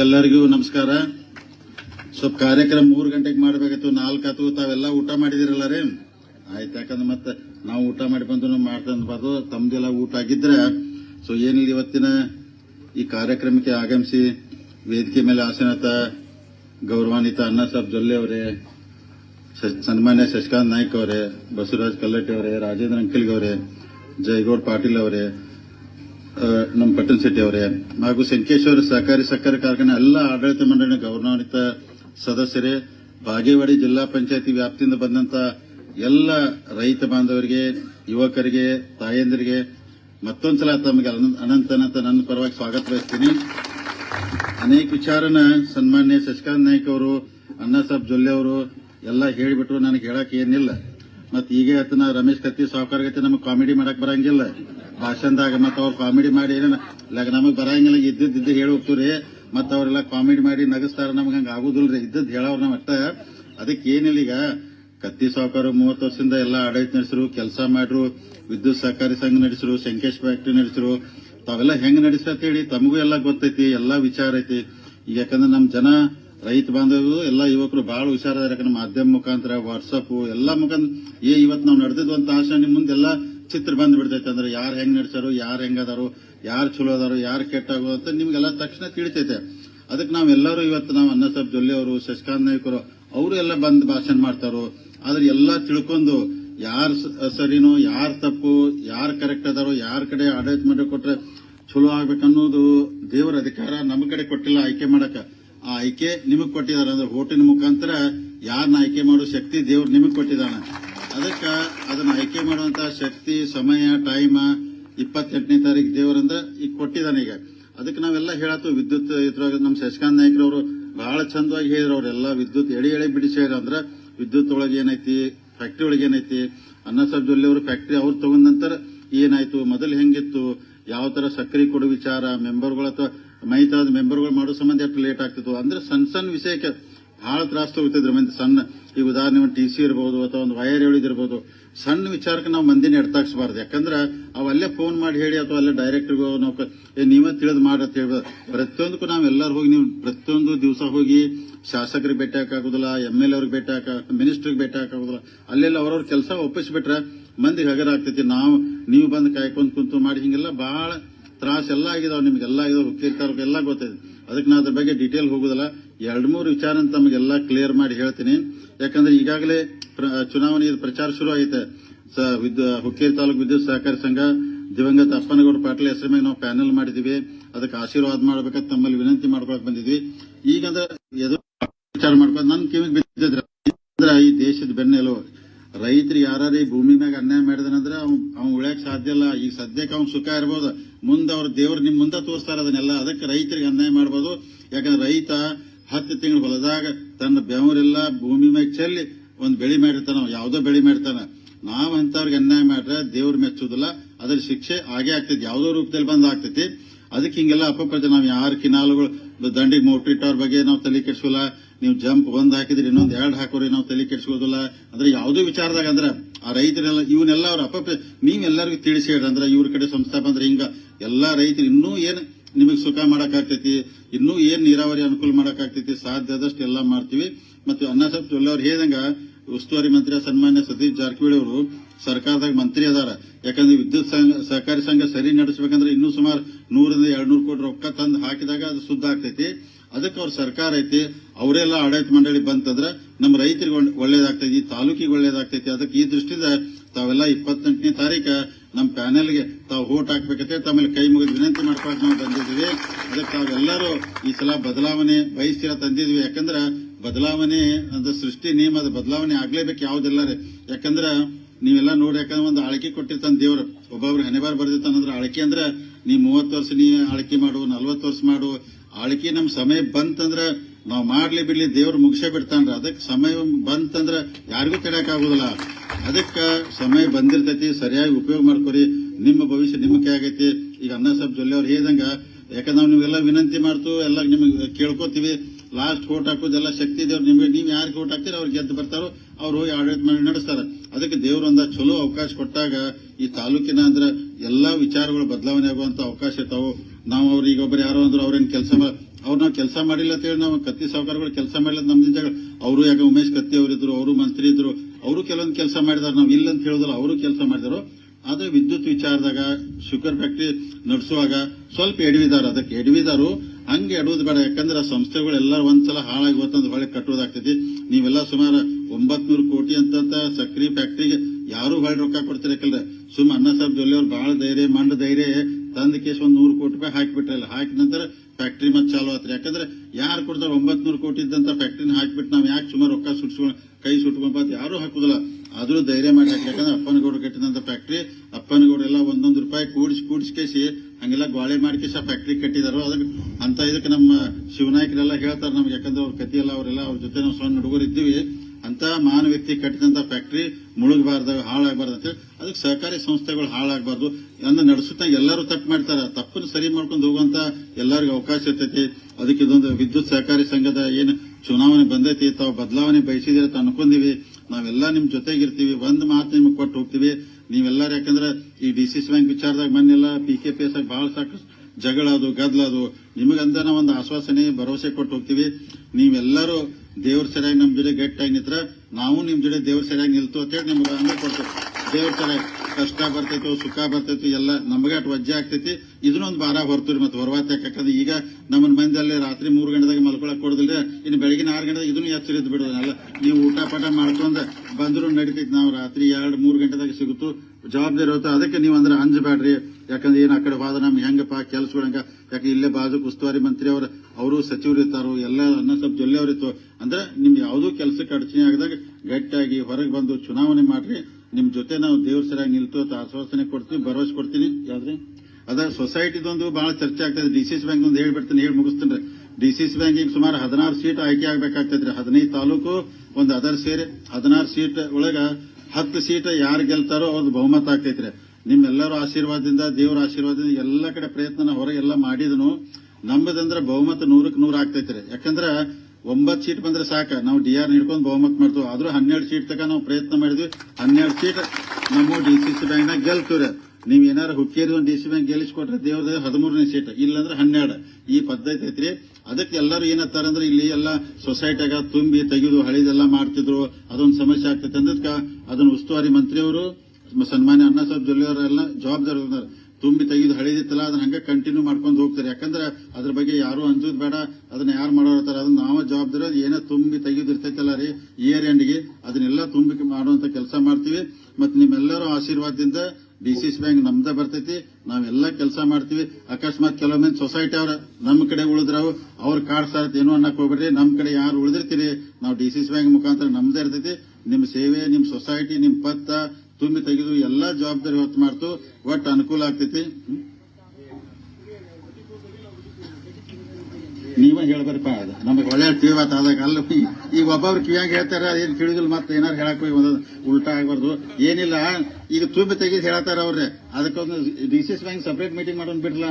ಎಲ್ಲರಿಗೂ ನಮಸ್ಕಾರ. ಸ್ವಲ್ಪ ಕಾರ್ಯಕ್ರಮ ಮೂರು ಗಂಟೆಗೆ ಮಾಡ್ಬೇಕಾಯ್ತು, ನಾಲ್ಕು ಆತು ತಾವೆಲ್ಲ ಊಟ ಮಾಡಿದಿರಲ್ಲ ರೀ? ಆಯ್ತು, ಯಾಕಂದ್ರೆ ಮತ್ತೆ ನಾವು ಊಟ ಮಾಡಿ ಬಂದು ಮಾಡ್ತಂದ್ಬಾರ್ದು ತಮ್ಮದೆಲ್ಲ ಊಟ ಆಗಿದ್ರೆ. ಸೊ ಏನಿಲ್ಲ, ಇವತ್ತಿನ ಈ ಕಾರ್ಯಕ್ರಮಕ್ಕೆ ಆಗಮಿಸಿ ವೇದಿಕೆ ಮೇಲೆ ಆಸನತ ಗೌರವಾನ್ವಿತ ಅಣ್ಣ ಸಾಬ್ ಜೊಲ್ಲೆ ಅವರೇ ಸನ್ಮಾನ್ಯ ಶಶಿಕಾಂತ್ ನಾಯ್ಕ್ ಅವರೇ, ಬಸವರಾಜ್ ಕಲ್ಲಟ್ಟಿ ಅವರೇ, ರಾಜೇಂದ್ರ ಅಂಕಲ್ಗೆ ಅವರೇ, ಜಯಗೌಡ್ ಪಾಟೀಲ್ ಅವರೇ ನಮ್ಮ ಪಟ್ಟಣ ಶೆಟ್ಟಿ ಅವರೇ. ಹಾಗೂ ಸಂಕೇಶ್ವರ ಸಹಕಾರಿ ಸಕ್ಕರೆ ಕಾರ್ಖಾನೆ ಎಲ್ಲ ಆಡಳಿತ ಮಂಡಳಿ ಗೌರವಾನ್ವಿತ ಸದಸ್ಯರೇ, ಬಾಗೇವಾಡಿ ಜಿಲ್ಲಾ ಪಂಚಾಯತಿ ವ್ಯಾಪ್ತಿಯಿಂದ ಬಂದಂತ ಎಲ್ಲ ರೈತ ಬಾಂಧವರಿಗೆ, ಯುವಕರಿಗೆ, ತಾಯಂದಿರಿಗೆ ಮತ್ತೊಂದ್ಸಲ ತಮಗೆ ಅನಂತ ಅನಂತ ನನ್ನ ಪರವಾಗಿ ಸ್ವಾಗತ ಬಯಸ್ತೀನಿ. ಅನೇಕ ವಿಚಾರನ ಸನ್ಮಾನ್ಯ ಶಶಿಕಾಂತ್ ನಾಯ್ಕ ಅವರು, ಅಣ್ಣಾ ಸಾಬ್ ಜೊಲ್ಲೆ ಅವರು ಎಲ್ಲ ಹೇಳಿಬಿಟ್ರು, ನನಗೆ ಹೇಳಕ್ ಏನಿಲ್ಲ. ಮತ್ತೆ ಈಗ ಆತನ ರಮೇಶ್ ಕತ್ತಿ ಸಾಹುಕಾರ ಕತ್ತಿ ನಮಗೆ ಕಾಮಿಡಿ ಮಾಡಕ್ ಬರಂಗಿಲ್ಲ. ಭಾಷಣದಾಗ ಮತ್ತ ಅವ್ರು ಕಾಮಿಡಿ ಮಾಡಿ ಏನ ನಮಗ್ ಬರಂಗಿಲ್ಲ ಇದ್ದಿದ್ದು ಇದ್ದ ಹೇಳಿ ಹೋಗ್ತೀವ್ರಿ ಮತ್ತ ಅವರೆಲ್ಲ ಕಾಮಿಡಿ ಮಾಡಿ ನಗಸ್ತಾರ, ನಮ್ಗೆ ಹಂಗ ಆಗುದಿಲ್ರಿ. ಇದ್ದದ್ ಹೇಳವ್ರ ನಾವ್ ಅಷ್ಟ. ಅದಕ್ಕೆ ಏನಿಲ್ಲ ಈಗ. ಕತ್ತಿ ಸಾವುಕಾರ ಮೂವತ್ತು ವರ್ಷದಿಂದ ಎಲ್ಲ ಆಡಳಿತ ನಡೆಸಿರು, ಕೆಲಸ ಮಾಡ್ರು, ವಿದ್ಯುತ್ ಸಹಕಾರಿ ಸಂಘ ನಡೆಸಿರು, ಶಂಕೇಶ್ ಫ್ಯಾಕ್ಟ್ರಿ ನಡೆಸಿರು. ತಾವೆಲ್ಲ ಹೆಂಗ್ ಹೇಳಿ ತಮಗೂ ಎಲ್ಲ ಗೊತ್ತೈತಿ, ಎಲ್ಲಾ ವಿಚಾರ ಐತಿ. ಈಗ ಯಾಕಂದ್ರೆ ನಮ್ ಜನ, ರೈತ ಬಾಂಧವರು, ಎಲ್ಲ ಯುವಕರು ಬಹಳ ಹುಷಾರ ಯಾಕಂದ್ರೆ ಮಾಧ್ಯಮ ಮುಖಾಂತರ ವಾಟ್ಸಪ್ ಎಲ್ಲ ಮುಖಾಂತರ. ಏ, ಇವತ್ತು ನಾವು ನಡೆದಿದ್ವಂತ ಆಶಾ ನಿಮ್ ಮುಂದೆಲ್ಲ ಚಿತ್ರ ಬಂದ್ಬಿಡ್ತೈತೆ ಅಂದ್ರೆ ಯಾರು ಹೆಂಗ್ ನಡ್ಸಾರು, ಯಾರು ಹೆಂಗದಾರು ಯಾರು ಚಲೋ ಅದಾರು, ಯಾರು ಕೆಟ್ಟಾಗೋ ಅಂತ ನಿಮ್ಗೆಲ್ಲ ತಕ್ಷಣ ತಿಳಿತೈತೆ. ಅದಕ್ಕೆ ನಾವೆಲ್ಲರೂ ಇವತ್ತು ನಾವು ಅನ್ನ ಜೊಲ್ಲೆ ಅವರು, ಶಶಿಕಾಂತ್ ನಾಯ್ಕರು ಅವರು ಎಲ್ಲ ಬಂದು ಭಾಷಣ ಮಾಡ್ತಾರೋ ಆದ್ರೆ ಎಲ್ಲಾ ತಿಳ್ಕೊಂಡು ಯಾರು ಸರಿನೋ, ಯಾರು ತಪ್ಪು, ಯಾರು ಕರೆಕ್ಟ್ ಅದಾರೋ, ಯಾರ ಕಡೆ ಆಡಳಿತ ಮಾಡಿ ಕೊಟ್ರೆ ಚಲೋ ಆಗ್ಬೇಕನ್ನೋದು ದೇವರ ಅಧಿಕಾರ ನಮ್ಮ ಕಡೆ ಕೊಟ್ಟಿಲ್ಲ ಆಯ್ಕೆ ಮಾಡಕ ಆ ಆಯ್ಕೆ ನಿಮಗ್ ಕೊಟ್ಟಿದ್ದಾರೆ ಅಂದ್ರೆ ಓಟಿನ ಮುಖಾಂತರ ಯಾರನ್ನ ಆಯ್ಕೆ ಮಾಡೋ ಶಕ್ತಿ ದೇವ್ರು ನಿಮಗ್ ಕೊಟ್ಟಿದ್ದಾನ. ಅದಕ್ಕ ಅದನ್ನ ಆಯ್ಕೆ ಮಾಡುವಂತ ಶಕ್ತಿ, ಸಮಯ ಟೈಮ್ ಇಪ್ಪತ್ತೆಂಟನೇ ತಾರೀಕು ದೇವರಂದ್ರೆ ಈಗ ಕೊಟ್ಟಿದ್ದಾನೆ ಈಗ. ಅದಕ್ಕೆ ನಾವೆಲ್ಲ ಹೇಳತ್ತು ವಿದ್ಯುತ್ ಇದ್ರೊಳಗೆ ನಮ್ಮ ಶಶಿಕಾಂತ್ ನಾಯ್ಕರವರು ಬಹಳ ಚಂದವಾಗಿ ಹೇಳಿದ್ರು ಅವರೆಲ್ಲ ವಿದ್ಯುತ್ ಎಳೆ ಎಳೆ ಬಿಡಿಸಿ ಅಂದ್ರ ವಿದ್ಯುತ್ ಒಳಗೆ ಏನೈತಿ ಫ್ಯಾಕ್ಟ್ರಿ ಒಳಗೆ ಏನೈತಿ, ಅನ್ನ ಸಾಬ್ ಜೊಲ್ಲೆ ಅವರು ಫ್ಯಾಕ್ಟ್ರಿ ಅವ್ರು ತಗೊಂಡ ನಂತರ ಏನಾಯ್ತು, ಮೊದಲು ಹೆಂಗಿತ್ತು, ಯಾವ ತರ ಸಕ್ಕರೆ ಕೊಡೋ ವಿಚಾರ ಮೆಂಬರ್ಗಳು ಅಥವಾ ಮೈತಾದ ಮೆಂಬರ್ಗಳು ಮಾಡೋ ಸಂಬಂಧ ಎಷ್ಟು ಲೇಟ್ ಆಗ್ತಿತ್ತು, ಅಂದ್ರೆ ಸಣ್ಣ ಸಣ್ಣ ವಿಷಯಕ್ಕೆ ಬಹಳ ತ್ರಾಸ ತಗೋತಿದ್ರು ಮಂದಿ ಸಣ್ಣ, ಈಗ ಉದಾಹರಣೆ ಒಂದು ಟಿ ಸಿ ಇರ್ಬೋದು ಅಥವಾ ಒಂದು ವೈರ್ ಹೇಳಿದಿರ್ಬೋದು ಸಣ್ಣ ವಿಚಾರಕ್ಕೆ ನಾವು ಮಂದಿನ ಎಡ್ತಾಕ್ಸ್ಬಾರ್ದು. ಯಾಕಂದ್ರೆ ಅವಲ್ಲೇ ಫೋನ್ ಮಾಡಿ ಹೇಳಿ ಅಥವಾ ಅಲ್ಲೇ ಡೈರೆಕ್ಟರ್ಗೋ ನಾವು ನೀವೇ ತಿಳಿದು ಮಾಡಿ ಅಂತ ಹೇಳ್ಬೋದು. ಪ್ರತಿಯೊಂದಕ್ಕೂ ನಾವು ಎಲ್ಲರೂ ಹೋಗಿ ನೀವು ಪ್ರತಿಯೊಂದು ದಿವಸ ಹೋಗಿ ಶಾಸಕರಿಗೆ ಭೇಟಿ ಹಾಕಾಗುದಿಲ್ಲ ಎಂ ಎಲ್ ಅವ್ರಿಗೆ ಭೇಟಿ ಹಾಕ ಮಿನಿಸ್ಟ್ರಿಗೆ ಭೇಟಿ ಹಾಕಾಗುದಿಲ್ಲ. ಅಲ್ಲೆಲ್ಲ ಅವ್ರವ್ರ ಕೆಲಸ ಒಪ್ಪಿಸ್ಬಿಟ್ರೆ ಮಂದಿಗೆ ಹಗರ ಆಗ್ತೈತಿ. ನಾವು, ನೀವು ಬಂದು ಕಾಯ್ಕೊಂಡು ಕುಂತು ಮಾಡಿ ಹಿಂಗೆಲ್ಲ ಬಹಳ ತ್ರಾಸ ಎಲ್ಲ ಆಗಿದಾವ ನಿಮ್ಗೆಲ್ಲ ಆಗಿದಾವೆ ಹುಕ್ಕಿರ್ತಾರ. ಎಲ್ಲ ಗೊತ್ತೈತಿ. ಅದಕ್ಕೆ ನಾ ಅದ್ರ ಬಗ್ಗೆ ಡೀಟೇಲ್ ಹೋಗುದಿಲ್ಲ ಎರಡು, ಮೂರು ವಿಚಾರ ತಮಗೆಲ್ಲ ಕ್ಲಿಯರ್ ಮಾಡಿ ಹೇಳ್ತೀನಿ. ಯಾಕಂದ್ರೆ ಈಗಾಗಲೇ ಚುನಾವಣೆ ಪ್ರಚಾರ ಶುರು ಆಗೈತೆ. ಹುಕ್ಕೇರಿ ತಾಲೂಕು ವಿದ್ಯುತ್ ಸಹಕಾರಿ ಸಂಘ, ದಿವಂಗತ ಅಪ್ಪನಗೌಡ ಪಾಟೀಲ್ ಹೆಸರು ಮೇಲೆ ನಾವು ಪ್ಯಾನೆಲ್ ಮಾಡಿದೀವಿ. ಅದಕ್ಕೆ ಆಶೀರ್ವಾದ ಮಾಡ್ಬೇಕಂತ ತಮ್ಮಲ್ಲಿ ವಿನಂತಿ ಮಾಡ್ಕೊಳಕ್ ಬಂದಿದ್ವಿ. ಈಗಂದ್ರೆ ವಿಚಾರ ಮಾಡ್ಕೊಂಡು ನನ್ನ ಕಿವಿಗೆ ಬಿದ್ದಿದ್ರ ಅಂದ್ರೆ ಈ ದೇಶದ ಬೆನ್ನೆಲು ರೈತರು ಯಾರು ಭೂಮಿ ಮ್ಯಾಗ ಅನ್ಯಾಯ ಮಾಡಿದನಂದ್ರೆ ಅವ್ ಅವ್ ಉಳ್ಯಾಕ ಸಾಧ್ಯ ಇಲ್ಲ. ಈಗ ಸದ್ಯಕ್ಕೆ ಅವ್ನು ಸುಖ ಇರ್ಬೋದು. ಮುಂದೆ ಅವ್ರ ದೇವ್ರ ನಿಮ್ ಮುಂದೆ ತೋರಿಸ್ತಾರ ಅದನ್ನೆಲ್ಲ. ಅದಕ್ಕೆ ರೈತರಿಗೆ ಅನ್ಯಾಯ ಮಾಡ್ಬೋದು. ಯಾಕಂದ್ರೆ ರೈತ ಹತ್ತು ತಿಂಗಳು ಹೊಲದಾಗ ತನ್ನ ಬೆವರೆಲ್ಲ ಭೂಮಿ ಮ್ಯಾಗ ಚೆಲ್ಲಿ ಒಂದ್ ಬೆಳಿ ಮಾಡಿರ್ತಾನ ಯಾವುದೋ ಬೆಳಿ ಮಾಡಿರ್ತಾನ ನಾವ್ ಅಂತವ್ರಿಗೆ ಅನ್ಯಾಯ ಮಾಡ್ರೆ ದೇವ್ರ ಮೆಚ್ಚುದಿಲ್ಲ. ಅದ್ರ ಶಿಕ್ಷೆ ಆಗೇ ಆಗ್ತೈತಿ. ಯಾವ್ದೋ ರೂಪದಲ್ಲಿ ಬಂದ್ ಆಗ್ತೈತಿ. ಅದಕ್ಕೆ ಹಿಂಗೆಲ್ಲ ಅಪಪ್ರಚಾರ. ನಾವು ಯಾರು ಕಿನಾಲುಗಳು, ದಂಡಿಗೆ ಮೋಟ್ರಿಟ್ಟವ್ರ ಬಗ್ಗೆ ನಾವು ತಲೆ ಕೆಡ್ಸೋಲ್ಲ. ನೀವು ಜಂಪ್ ಒಂದ್ ಹಾಕಿದ್ರೆ ಇನ್ನೊಂದು ಎರಡು ಹಾಕೋರಿ, ನಾವು ತಲೆ ಕೆಡಿಸ್ಕೊಳ್ಳೋದಿಲ್ಲ. ಅಂದ್ರೆ ಯಾವುದೇ ವಿಚಾರದಾಗ ಅಂದ್ರೆ ಆ ರೈತರೆಲ್ಲ, ಇವನ್ನೆಲ್ಲ ಅವ್ರ ಅಪ್ಪ ನೀವೆಲ್ಲರಿಗೂ ತಿಳಿಸಿ ಹೇಳ್ರಿ ಅಂದ್ರೆ ಇವ್ರ ಕಡೆ ಸಂಸ್ಥಾಪ ಬಂದ್ರೆ ಹಿಂಗ. ಎಲ್ಲಾ ರೈತರು ಇನ್ನೂ ಏನ್ ನಿಮಗೆ ಸುಖ ಮಾಡಕ್ಕಾಗ್ತೈತಿ, ಇನ್ನೂ ಏನ್ ನೀರಾವರಿ ಅನುಕೂಲ ಮಾಡಕ್ ಆಗ್ತೈತಿ ಸಾಧ್ಯ ಆದಷ್ಟು ಎಲ್ಲ ಮಾಡ್ತೀವಿ. ಮತ್ತು ಅನ್ನ ಸಾಹೇಬ್ ಅವ್ರು ಹೇಳಿದಂಗ, ಉಸ್ತುವಾರಿ ಮಂತ್ರಿ ಸನ್ಮಾನ್ಯ ಸತೀಶ್ ಜಾರಕಿಹೊಳಿ ಅವರು ಸರ್ಕಾರದಾಗ ಮಂತ್ರಿ ಅದಾರ. ಯಾಕಂದ್ರೆ ವಿದ್ಯುತ್ ಸಹಕಾರಿ ಸಂಘ ಸರಿ ನಡೆಸಬೇಕಂದ್ರೆ ಇನ್ನೂ ಸುಮಾರು ನೂರಿಂದ ಎರಡ್ ನೂರು ಕೋಟಿ ರೊಕ್ಕ ತಂದು ಹಾಕಿದಾಗ ಅದು ಶುದ್ಧ ಆಗ್ತೈತಿ. ಅದಕ್ಕೆ ಅವ್ರ ಸರ್ಕಾರ ಐತಿ, ಅವರೆಲ್ಲ ಆಡಳಿತ ಮಂಡಳಿ ಬಂತಂದ್ರೆ ನಮ್ಮ ರೈತರಿಗೆ ಒಳ್ಳೇದಾಗ್ತೈತಿ ಈ ತಾಲೂಕಿಗೆ ಒಳ್ಳೇದಾಗ್ತೈತಿ. ಅದಕ್ಕೆ ಈ ದೃಷ್ಟಿಯಿಂದ ತಾವೆಲ್ಲ ಇಪ್ಪತ್ತೆಂಟನೇ ತಾರೀಕ ನಮ್ಮ ಪ್ಯಾನೆಲ್ಗೆ ತಾವು ಓಟ್ ಹಾಕ್ಬೇಕಂತೆ ತಮ್ಮಲ್ಲಿ ಕೈ ಮುಗಿದು ವಿನಂತಿ ಮಾಡ್ಕೊಳಕ್ ನಾವು ಬಂದಿದ್ದೀವಿ. ಅದಕ್ಕೆ ತಾವೆಲ್ಲರೂ ಈ ಸಲ ಬದಲಾವಣೆ ಬಯಸ್ತಿರ ತಂದಿದ್ವಿ ಯಾಕಂದ್ರೆ ಬದಲಾವಣೆ ಅಂದ್ರೆ ಸೃಷ್ಟಿ, ನಿಯಮದ ಬದಲಾವಣೆ ಆಗ್ಲೇಬೇಕು ಯಾವ್ದೆಲ್ಲ ರೀ. ಯಾಕಂದ್ರ ನೀವೆಲ್ಲ ನೋಡಿ, ಯಾಕಂದ್ರೆ ಒಂದು ಆಳ್ಕೆ ಕೊಟ್ಟಿರ್ತಾನೆ ದೇವರು. ಒಬ್ಬೊಬ್ರು ಹಣೆಬಾರ್ ಬರ್ದಿರ್ತಾನಂದ್ರೆ ಆಳ್ಕೆ ಅಂದ್ರೆ ನೀ ಮೂವತ್ತು ವರ್ಷ ನೀ ಆಳ್ಕೆ ಮಾಡು, ನಲ್ವತ್ತು ವರ್ಷ ಮಾಡು ಆಳ್ಕೆ ನಮ್ ಸಮಯ ಬಂತಂದ್ರ ನಾವ್ ಮಾಡ್ಲಿ ಬಿಡ್ಲಿ ದೇವ್ರು ಮುಗಿಸೇ ಬಿಡ್ತಾನ್ರ. ಅದಕ್ಕೆ ಸಮಯ ಬಂತಂದ್ರ ಯಾರಿಗೂ ಆಗುದಿಲ್ಲ ಅದಕ್ಕ ಸಮಯ ಬಂದಿರ್ತೈತಿ, ಸರಿಯಾಗಿ ಉಪಯೋಗ ಮಾಡ್ಕೊರಿ. ನಿಮ್ಮ ಭವಿಷ್ಯ ನಿಮಗೆ ಕೈ ಆಗೈತಿ. ಈಗ ಅನ್ನ ಸಾಬ್ ಜೊಲ್ಲೆ ಅವ್ರು ಹೇಳ್ದಂಗ, ಯಾಕಂದ್ರೆ ನಾವು ನೀವೆಲ್ಲ ವಿನಂತಿ ಮಾಡ್ತು, ಎಲ್ಲ ನಿಮಗೆ ಕೇಳ್ಕೊತೀವಿ. ಲಾಸ್ಟ್ ಓಟ್ ಹಾಕೋದೆಲ್ಲ ಶಕ್ತಿ ದೇವ್ರು ನಿಮ್ಗೆ. ನೀವು ಯಾರಿಗೆ ಓಟ್ ಹಾಕ್ತೀರ, ಅವ್ರು ಗೆದ್ದು ಬರ್ತಾರೋ, ಅವ್ರು ಹೋಗಿ ಆಡಳಿತ ಮಾಡಿ ನಡೆಸ್ತಾರ. ಅದಕ್ಕೆ ದೇವ್ರು ಒಂದ ಚಲೋ ಅವಕಾಶ ಕೊಟ್ಟಾಗ ಈ ತಾಲೂಕಿನ ಅಂದ್ರೆ ಎಲ್ಲಾ ವಿಚಾರಗಳು ಬದಲಾವಣೆ ಆಗುವಂತ ಅವಕಾಶ ಇರ್ತಾವು. ನಾವು ಅವ್ರು ಈಗ ಒಬ್ಬರು ಯಾರೋ ಅಂದ್ರೆ ಅವ್ರೇನು ಕೆಲಸ ಅವ್ರು ನಾವು ಕೆಲಸ ಮಾಡಿಲ್ಲ ಅಂತ ಹೇಳಿ ನಾವು ಕತ್ತಿ ಸಾವುಕಾರಗಳು ಕೆಲಸ ಮಾಡಿಲ್ಲ ನಮ್ದು ಜಗಳ ಅವರು ಯಾಕೆ ಉಮೇಶ್ ಕತ್ತಿ ಅವರಿದ್ರು, ಅವರು ಮಂತ್ರಿ ಇದ್ರು, ಅವರು ಕೆಲವೊಂದು ಕೆಲಸ ಮಾಡಿದಾರೆ. ನಾವು ಇಲ್ಲ ಅಂತ ಹೇಳಿದ್ರು ಅವರು ಕೆಲಸ ಮಾಡಿದ್ರು. ಆದ್ರೆ ವಿದ್ಯುತ್ ವಿಚಾರದಾಗ, ಶುಗರ್ ಫ್ಯಾಕ್ಟರಿ ನಡೆಸುವಾಗ ಸ್ವಲ್ಪ ಎಡವಿದಾರ, ಅದಕ್ಕೆ ಎಡವಿದಾರು. ಹಂಗೆ ಎಡುವುದು ಬೇಡ, ಯಾಕಂದ್ರೆ ಆ ಎಲ್ಲರೂ ಒಂದ್ಸಲ ಹಾಳಾಗಿ ಹೋತಂದ್ರೆ ಹೊಳೆ ಕಟ್ಟೋದಾಗ್ತೈತಿ ನೀವೆಲ್ಲ ಸುಮಾರು ಒಂಬತ್ನೂರು ಕೋಟಿ ಅಂತ ಸಕ್ರಿ ಫ್ಯಾಕ್ಟರಿಗೆ ಯಾರು ಹೊಳೆ ರೊಕ್ಕ ಕೊಡ್ತೀರ ಯಾಕಂದ್ರೆ ಸುಮ್ಮ ಅನ್ನ ಸಾಹೇಬ್ ಜೊಲ್ಲೆ ಅವ್ರು ಬಹಳ ಧೈರ್ಯ, ಮಂಡ ಧೈರ್ಯ. ತಂದ ಕೇಸ್ ಒಂದು ನೂರು ಕೋಟಿ ರೂಪಾಯಿ ಹಾಕಿಬಿಟ್ರಲ್ಲ ಹಾಕಿದ ನಂತರ ಫ್ಯಾಕ್ಟರಿ ಮತ್ತೆ ಚಾಲು ಆತ್ರಿ. ಯಾಕಂದ್ರೆ ಯಾರು ಕೊಡ್ತಾರೆ ಒಂಬತ್ನೂರು ಕೋಟಿ ಇದ್ದಂತ ಫ್ಯಾಕ್ಟ್ರಿನ ಹಾಕಿಬಿಟ್ಟು ನಾವು ಯಾಕೆ ಸುಮಾರು ರೊಕ್ಕ ಸುಟ್ಸ್ಕೊಂಡು ಕೈ ಸುಟ್ಕೊಂಡ್ ಯಾರು ಹಾಕುದಿಲ್ಲ. ಆದ್ರೂ ಧೈರ್ಯ ಮಾಡಿ ಹಾಕಿ ಯಾಕಂದ್ರೆ ಅಪ್ಪನಗೌಡ ಕಟ್ಟಿದಂತ ಫ್ಯಾಕ್ಟ್ರಿ ಅಪ್ಪನಗೌಡ ಎಲ್ಲ ಒಂದೊಂದು ರೂಪಾಯಿ ಕೂಡಿಸಿ ಕೂಡಿಸ್ಕೇಸಿ ಹಂಗೆಲ್ಲ ಗೋಳೆ ಮಾಡ್ಕೇಸಿ ಆ ಫ್ಯಾಕ್ಟ್ರಿ ಕಟ್ಟಿದಾರೋ ಅದಕ್ಕೆ ಅಂತ ಇದಕ್ಕೆ ನಮ್ಮ ಶಿವನಾಯಕರೆಲ್ಲ ಹೇಳ್ತಾರೆ ನಮ್ಗೆ. ಯಾಕಂದ್ರೆ ಅವ್ರ ಕತಿ ಎಲ್ಲ ಅವರೆಲ್ಲ ಅವ್ರ ಜೊತೆ ನಾವು ಸಣ್ಣ ಹುಡುಗರು ಇದ್ದೀವಿ. ಅಂತ ಮಾನವ ವ್ಯಕ್ತಿ ಕಟ್ಟಿದಂತ ಫ್ಯಾಕ್ಟ್ರಿ ಮುಳುಗಬಾರ್ದು, ಹಾಳಾಗಬಾರ್ದು ಅಂತ ಅದಕ್ಕೆ ಸಹಕಾರಿ ಸಂಸ್ಥೆಗಳು ಹಾಳಾಗಬಾರ್ದು ಅಂದ್ರೆ ನಡೆಸುತ್ತಾ ಎಲ್ಲರೂ ತಪ್ಪು ಮಾಡ್ತಾರೆ. ತಪ್ಪನ್ನು ಸರಿ ಮಾಡ್ಕೊಂಡು ಹೋಗುವಂತ ಎಲ್ಲರಿಗೂ ಅವಕಾಶ ಇರ್ತೈತಿ. ಅದಕ್ಕೆ ಇದೊಂದು ವಿದ್ಯುತ್ ಸಹಕಾರಿ ಸಂಘದ ಏನು ಚುನಾವಣೆ ಬಂದೈತಿ, ತಾವು ಬದಲಾವಣೆ ಬಯಸಿದ್ರೆ ಅಂತ ಅನ್ಕೊಂಡಿವಿ. ನಾವೆಲ್ಲ ನಿಮ್ ಜೊತೆಗಿರ್ತೀವಿ. ಒಂದ್ ಮಾತು ನಿಮ್ಗೆ ಕೊಟ್ಟು ಹೋಗ್ತೀವಿ. ನೀವೆಲ್ಲರೂ ಯಾಕಂದ್ರೆ ಈ ಡಿಸಿಸಿ ಬ್ಯಾಂಕ್ ವಿಚಾರದಾಗ ಬಂದಿಲ್ಲ ಪಿ ಕೆ ಪಿ ಎಸ್ ಬಹಳ ಸಾಕಷ್ಟು ಜಗಳ ಅದು ಗದ್ದಲ ಅದು ನಿಮಗಂದ ನಾವು ಒಂದು ಆಶ್ವಾಸನೆ, ಭರವಸೆ ಕೊಟ್ಟು ಹೋಗ್ತೀವಿ. ನೀವೆಲ್ಲರೂ ದೇವ್ರ ಸರಿಯಾಗಿ ನಮ್ಮ ಜೊತೆ ಗಟ್ಟಿಯಾಗಿ ನಿತ್ರ, ನಾವು ನಿಮ್ಮ ಜೊತೆ ದೇವ್ರ ಸರಿಯಾಗಿ ನಿಲ್ತು ಅಂತ ಹೇಳಿ ನಿಮ್ಗೆ ಅಂದ್ರೆ ಕೊಡ್ತೇವೆ ದೇವ್ರ ಸರಿಯಾಗಿ ಕಷ್ಟ ಬರ್ತೈತೋ, ಸುಖ ಬರ್ತೈತಿ, ಎಲ್ಲ ನಮ್ಗೆ ಅಟ್ ವಜ್ಜೆ ಆಗ್ತೈತಿ. ಇದನ್ನೊಂದು ಭಾರ ಹೊರತುರಿ ಮತ್ತೆ ಹೊರವಾತ ಯಾಕಂದ್ರೆ ಈಗ ನಮ್ಮನ್ನ ಮಂದಿ ರಾತ್ರಿ ಮೂರು ಗಂಟೆದಾಗ ಮಲ್ಕೊಳಕ್ ಕೊಡೋದಿಲ್ಲ ಇನ್ನು ಬೆಳಗಿನ ಆರು ಗಂಟೆದಾಗ ಇದನ್ನು ಎಚ್ಚರಿದ್ ಬಿಡೋದಲ್ಲ ನೀವು ಊಟ ಪಾಠ ಮಾಡ್ಕೊಂಡು ಬಂದ್ರು ನಡೀತೈತಿ. ನಾವು ರಾತ್ರಿ ಎರಡು ಮೂರು ಗಂಟೆದಾಗ ಸಿಗುತ್ತೋ. ಜವಾಬ್ದಾರಿ ಇರುತ್ತೆ, ಅದಕ್ಕೆ ನೀವು ಅಂದ್ರೆ ಅಂಜಬೇಡ್ರಿ ಯಾಕಂದ್ರೆ ಏನ್ ಆ ಕಡೆ ಹೋದ ನಮ್ಗೆ ಹೆಂಗಪ್ಪ ಕೆಲ್ಸಗಳು ಹಂಗ ಯಾಕೆ ಇಲ್ಲೇ ಬಾಜು ಉಸ್ತುವಾರಿ ಮಂತ್ರಿ ಅವರು ಅವರು ಸಚಿವರು ಇರ್ತಾರೋ, ಎಲ್ಲ ಅನ್ನ ಸ್ವಲ್ಪ ಜೊಲ್ಲೆ ಅವ್ರಿತ್ತು ಅಂದ್ರೆ ನಿಮ್ ಯಾವ್ದೋ ಕೆಲಸಕ್ಕೆ ಅಡಚಣೆ ಆಗದಾಗ ಗಟ್ಟಿಯಾಗಿ ಹೊರಗೆ ಬಂದು ಚುನಾವಣೆ ಮಾಡ್ರಿ. ನಿಮ್ ಜೊತೆ ನಾವು ದೇವ್ರ ಸರಿಯಾಗಿ ನಿಲ್ತು ಅಂತ ಆಶ್ವಾಸನೆ ಕೊಡ್ತೀವಿ, ಭರವಸೆ ಕೊಡ್ತೀನಿ. ಯಾವ್ದ್ರಿ? ಅದ ಸೊಸೈಟಿದೊಂದು ಬಹಳ ಚರ್ಚೆ ಆಗ್ತದೆ. ಡಿಸಿಸಿ ಬ್ಯಾಂಕ್ ಒಂದು ಹೇಳ್ಬಿಡ್ತೀನಿ, ಹೇಳಿ ಮುಗಿಸ್ತೀನಿ. ಡಿಸಿಸಿ ಬ್ಯಾಂಕಿಗೆ ಸುಮಾರು ಹದಿನಾರು ಸೀಟ್ ಆಯ್ಕೆ ಆಗ್ಬೇಕಾಗ್ತದ್ರಿ. ಹದಿನೈದು ತಾಲೂಕು, ಒಂದು ಅದರ್ ಸೇರಿ ಹದಿನಾರು ಸೀಟ್ ಒಳಗ ಹತ್ತು ಸೀಟ್ ಯಾರು ಗೆಲ್ತಾರೋ ಅವ್ರದ್ದು ಬಹುಮತ ಆಗ್ತೈತ್ರಿ. ನಿಮ್ಮೆಲ್ಲರ ಆಶೀರ್ವಾದದಿಂದ, ದೇವರ ಆಶೀರ್ವಾದದಿಂದ ಎಲ್ಲ ಕಡೆ ಪ್ರಯತ್ನ ಹೊರಗೆ ಎಲ್ಲ ಮಾಡಿದನು. ನಮ್ಮದಂದ್ರೆ ಬಹುಮತ ನೂರಕ್ಕೆ ನೂರ ಆಗ್ತೈತ್ರಿ ಯಾಕಂದ್ರೆ ಒಂಬತ್ತು ಸೀಟ್ ಬಂದ್ರೆ ಸಾಕ. ನಾವು ಡಿ ಆರ್ ಹಿಡ್ಕೊಂಡು ಬಹುಮತ ಮಾಡ್ತೀವಿ. ಆದ್ರೂ ಹನ್ನೆರಡು ಸೀಟ್ ತಕ ನಾವು ಪ್ರಯತ್ನ ಮಾಡಿದ್ವಿ. ಹನ್ನೆರಡು ಸೀಟ್ ನಮ್ಮ ಡಿ ಸಿ ಸಿ ಬ್ಯಾಂಕ್ ಗೆಲ್ತೀವ್ರಿ. ನೀವ್ ಏನಾರ ಹುಕ್ಕೇರಿ ಒಂದು ಡಿ ಸಿ ಬ್ಯಾಂಕ್ ಗೆಲ್ಲಿಸ್ಕೊಟ್ರೆ ದೇವ್ರದ ಹದಿಮೂರನೇ ಸೀಟ್. ಇಲ್ಲಂದ್ರೆ ಹನ್ನೆರಡು. ಈ ಪದ್ಧತಿ ಐತ್ರಿ. ಅದಕ್ಕೆ ಎಲ್ಲರೂ ಏನತ್ತಾರಂದ್ರೆ ಇಲ್ಲಿ ಎಲ್ಲ ಸೊಸೈಟಿಯಾಗ ತುಂಬಿ ತೆಗೆದು ಹಳಿದೆಲ್ಲ ಮಾಡ್ತಿದ್ರು. ಅದೊಂದು ಸಮಸ್ಯೆ ಆಗ್ತೈತೆ ಅಂದಕ್ಕ ಅದನ್ನ ಉಸ್ತುವಾರಿ ಮಂತ್ರಿಯವರು ಸನ್ಮಾನ್ಯ ಅಣ್ಣ ಸಾಹೇಬ್ ಜೊಲ್ಲೆ ಅವರೆಲ್ಲ ಜವಾಬ್ದಾರಿ. ತುಂಬಿ ತೆಗೆದು ಹಳೆದಿತ್ತಲ್ಲ, ಅದನ್ನ ಹಂಗೆ ಕಂಟಿನ್ಯೂ ಮಾಡ್ಕೊಂಡು ಹೋಗ್ತಾರೆ. ಯಾಕಂದ್ರೆ ಅದ್ರ ಬಗ್ಗೆ ಯಾರು ಅಂಜೋದ್ ಬೇಡ, ಅದನ್ನ ಯಾರು ಮಾಡೋರ್ತಾರೆ ಅದನ್ನ ನಾವ ಜವಾಬ್ದಾರಿ ಏನೋ ತುಂಬಿ ತೆಗೆದು ಇರ್ತೈತಲ್ಲ ರೀ ಇಯರ್ ಎಂಡ್ಗೆ ಅದನ್ನೆಲ್ಲ ತುಂಬಿ ಮಾಡುವಂತ ಕೆಲಸ ಮಾಡ್ತೀವಿ. ಮತ್ತೆ ನಿಮ್ಮೆಲ್ಲರೂ ಆಶೀರ್ವಾದದಿಂದ ಡಿಸಿಸಿ ಬ್ಯಾಂಕ್ ನಮ್ದ ಬರ್ತೈತಿ. ನಾವೆಲ್ಲ ಕೆಲಸ ಮಾಡ್ತೀವಿ. ಅಕಸ್ಮಾತ್ ಕೆಲವೊಮ್ಮೆ ಸೊಸೈಟಿ ಅವ್ರ ನಮ್ಮ ಕಡೆ ಉಳಿದ್ರವು, ಅವ್ರ ಕಾರ್ಡ್ ಸಾರತ್ ಏನೋ ಅನ್ನಕ್ ಹೋಗ್ಬೇಡ್ರಿ. ನಮ್ಮ ಕಡೆ ಯಾರು ಉಳಿದಿರ್ತೀರಿ, ನಾವು ಡಿಸಿಸಿ ಬ್ಯಾಂಕ್ ಮುಖಾಂತರ ನಮ್ದೇ ಇರ್ತೈತಿ. ನಿಮ್ಮ ಸೇವೆ ನಿಮ್ಮ ಸೊಸೈಟಿ ನಿಮ್ಮ ಪತ್ತ ತುಂಬಿ ತೆಗೆದು ಎಲ್ಲಾ ಜವಾಬ್ದಾರಿ ಹೊತ್ತು ಮಾಡ್ತು, ಒಟ್ಟು ಅನುಕೂಲ ಆಗ್ತೈತಿ? ನೀವ ಹೇಳ್ಬರಪ್ಪ ನಮಗೆ ಒಳ್ಳೆ ಕಿವಿವಾತ ಆದಾಗ ಅಲ್ಲ ಈಗ ಒಬ್ಬೊಬ್ರು ಕಿವಿಯಾಗ ಹೇಳ್ತಾರ, ಏನ್ ತಿಳಿದಿಲ್ಲ ಮತ್ತೆ ಏನಾರು ಹೇಳಕ್ ಹೋಗಿ ಉಲ್ಟಾ ಆಗ್ಬಾರ್ದು. ಏನಿಲ್ಲ, ಈಗ ತುಂಬಿ ತೆಗೆದು ಹೇಳ್ತಾರ ಅವ್ರೆ ಅದಕ್ಕೊಂದು ಡಿಸಿಎಸ್ ಬ್ಯಾಂಕ್ ಸಪ್ರೇಟ್ ಮೀಟಿಂಗ್ ಮಾಡೋನ್ ಬಿಡ್ಲ?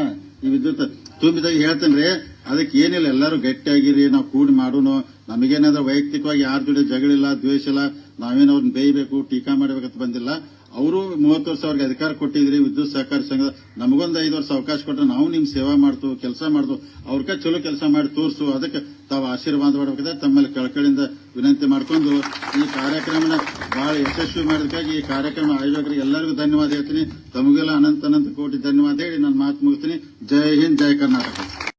ಈ ವಿದ್ಯುತ್ ತುಂಬಿ ತೆಗಿ ಹೇಳ್ತೇನ್ರಿ ಅದಕ್ಕೆ ಏನಿಲ್ಲ, ಎಲ್ಲರೂ ಗಟ್ಟಿಯಾಗಿರಿ, ನಾವು ಕೂಡಿ ಮಾಡೋಣ ನಮಗೇನಾದ್ರೂ ವೈಯಕ್ತಿಕವಾಗಿ ಯಾರ ಜೊತೆ ಜಗಳಿಲ್ಲ ದ್ವೇಷ ಇಲ್ಲ ನಾವೇನು ಅವ್ರನ್ನ ಬೇಯಬೇಕು, ಟೀಕಾ ಮಾಡಬೇಕಂತ ಬಂದಿಲ್ಲ. ಅವರು ಮೂವತ್ತು ವರ್ಷ ಅವ್ರಿಗೆ ಅಧಿಕಾರ ಕೊಟ್ಟಿದ್ರಿ, ವಿದ್ಯುತ್ ಸಹಕಾರಿ ಸಂಘ. ನಮಗೊಂದು ಐದು ವರ್ಷ ಅವಕಾಶ ಕೊಟ್ಟರೆ ನಾವು ನಿಮ್ ಸೇವಾ ಮಾಡ್ತು, ಕೆಲಸ ಮಾಡ್ತು. ಅವ್ರಕ ಚಲೋ ಕೆಲಸ ಮಾಡಿ ತೋರಿಸು. ಅದಕ್ಕೆ ತಾವು ಆಶೀರ್ವಾದ ಮಾಡಬೇಕಾದ್ರೆ ತಮ್ಮಲ್ಲಿ ಕಳಕಳಿಯಿಂದ ವಿನಂತಿ ಮಾಡ್ಕೊಂಡು ಈ ಕಾರ್ಯಕ್ರಮನ ಬಹಳ ಯಶಸ್ವಿ ಮಾಡೋದಕ್ಕಾಗಿ ಈ ಕಾರ್ಯಕ್ರಮ ಆಯೋಜಕರಿಗೆ ಎಲ್ಲರಿಗೂ ಧನ್ಯವಾದ ಹೇಳ್ತೀನಿ. ತಮಗೆಲ್ಲ ಅನಂತ ಅನಂತ ಕೋಟಿ ಧನ್ಯವಾದ ಹೇಳಿ ನನ್ನ ಮಾತು ಮುಗಿಸ್ತೀನಿ. ಜೈ ಹಿಂದ್, ಜೈ ಕರ್ನಾಟಕ.